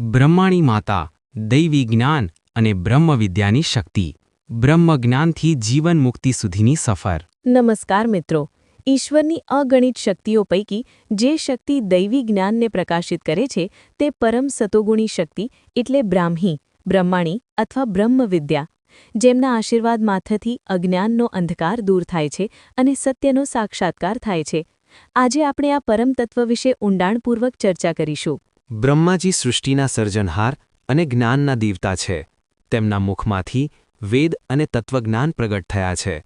બ્રહ્માણી માતા, દૈવી જ્ઞાન અને બ્રહ્મવિદ્યાની શક્તિ. બ્રહ્મજ્ઞાનથી જીવન મુક્તિ સુધીની સફર. નમસ્કાર મિત્રો. ઈશ્વરની અગણિત શક્તિઓ પૈકી જે શક્તિ દૈવી જ્ઞાનને પ્રકાશિત કરે છે, તે પરમ સતોગુણી શક્તિ એટલે બ્રાહ્મી, બ્રહ્માણી અથવા બ્રહ્મવિદ્યા. જેમના આશીર્વાદ માથેથી અજ્ઞાનનો અંધકાર દૂર થાય છે અને સત્યનો સાક્ષાત્કાર થાય છે. આજે આપણે આ પરમ વિશે ઊંડાણપૂર્વક ચર્ચા કરીશું. બ્રહ્માજી સૃષ્ટિના સર્જનહાર અને જ્ઞાનના દેવતા છે. તેમના મુખમાંથી વેદ અને તત્વજ્ઞાન પ્રગટ થયા છે.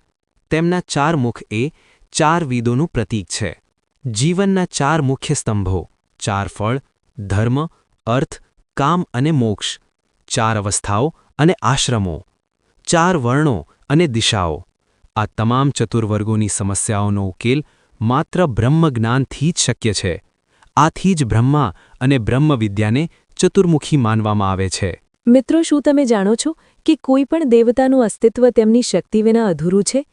તેમના ચાર મુખ એ ચાર વેદોનું પ્રતીક છે. જીવનના ચાર મુખ્ય સ્તંભો, ચાર ફળ, ધર્મ, અર્થ, કામ અને મોક્ષ, ચાર અવસ્થાઓ અને આશ્રમો, ચાર વર્ણો અને દિશાઓ. આ તમામ ચતુર્વર્ગોની સમસ્યાઓનો ઉકેલ માત્ર બ્રહ્મજ્ઞાનથી જ શક્ય છે. આથી જ બ્રહ્મા અને બ્રહ્મવિદ્યાને ચતુર્મુખી માનવામાં આવે છે. મિત્રો, શું તમે જાણો છો કે કોઈ પણ દેવતાનું અસ્તિત્વ તેમની શક્તિ વિના અધૂરું છે?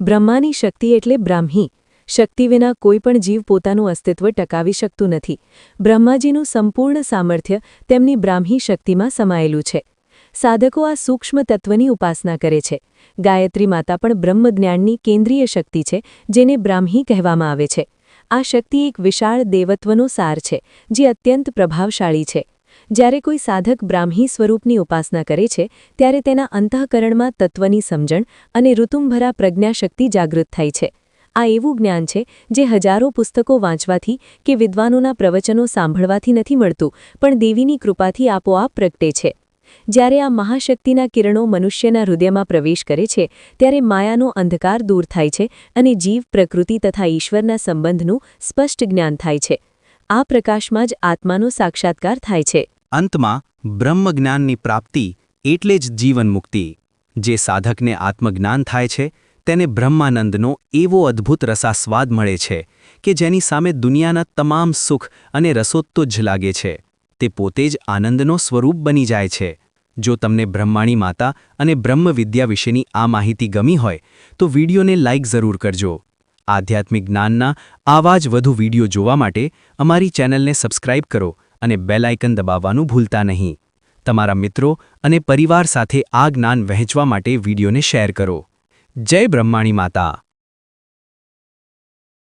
બ્રહ્માની શક્તિ એટલે બ્રાહ્મી. શક્તિ વિના કોઈ પણ જીવ પોતાનું અસ્તિત્વ ટકાવી શકતું નથી. બ્રહ્માજીનું સંપૂર્ણ સામર્થ્ય તેમની બ્રાહ્મી શક્તિમાં સમાયેલું છે. સાધકો આ સૂક્ષ્મ તત્વની ઉપાસના કરે છે. ગાયત્રી માતા પણ બ્રહ્મજ્ઞાનની કેન્દ્રીય શક્તિ છે, જેને બ્રાહ્મી કહેવામાં આવે છે. આ શક્તિ એક વિશાળ દેવત્વનો સાર છે, જે અત્યંત પ્રભાવશાળી છે. જ્યારે કોઈ સાધક બ્રાહ્મી સ્વરૂપની ઉપાસના કરે છે, ત્યારે તેના અંતઃકરણમાં તત્વની સમજણ અને ઋતુંભરા પ્રજ્ઞાશક્તિ જાગૃત થાય છે. આ એવું જ્ઞાન છે, જે હજારો પુસ્તકો વાંચવાથી કે વિદ્વાનોના પ્રવચનો સાંભળવાથી નથી મળતું, પણ દેવીની કૃપાથી આપોઆપ પ્રગટે છે. જ્યારે આ મહાશક્તિના કિરણો મનુષ્યના હૃદયમાં પ્રવેશ કરે છે, ત્યારે માયાનો અંધકાર દૂર થાય છે અને જીવ, પ્રકૃતિ તથા ઈશ્વરના સંબંધનું સ્પષ્ટ જ્ઞાન થાય છે. આ પ્રકાશમાં જ આત્માનો સાક્ષાત્કાર થાય છે. અંતમાં, બ્રહ્મજ્ઞાનની પ્રાપ્તિ એટલે જ જીવન મુક્તિ જે સાધકને આત્મજ્ઞાન થાય છે, તેને બ્રહ્માનંદનો એવો અદ્ભુત રસાસ્વાદ મળે છે કે જેની સામે દુનિયાના તમામ સુખ અને રસોત્તો જ લાગે છે. તે પોતે જ આનંદનો સ્વરૂપ બની જાય છે. જો તમને બ્રહ્માણી માતા અને બ્રહ્મવિદ્યા વિશેની આ માહિતી ગમી હોય, તો વિડીયોને લાઇક જરૂર કરજો. આધ્યાત્મિક જ્ઞાનના આવા જ વધુ વીડિયો જોવા માટે અમારી ચેનલને સબસ્ક્રાઇબ કરો અને બેલ દબાવવાનું ભૂલતા નહીં. તમારા મિત્રો અને પરિવાર સાથે આ જ્ઞાન વહેંચવા માટે વિડીયોને શેર કરો. જય બ્રહ્માણી માતા!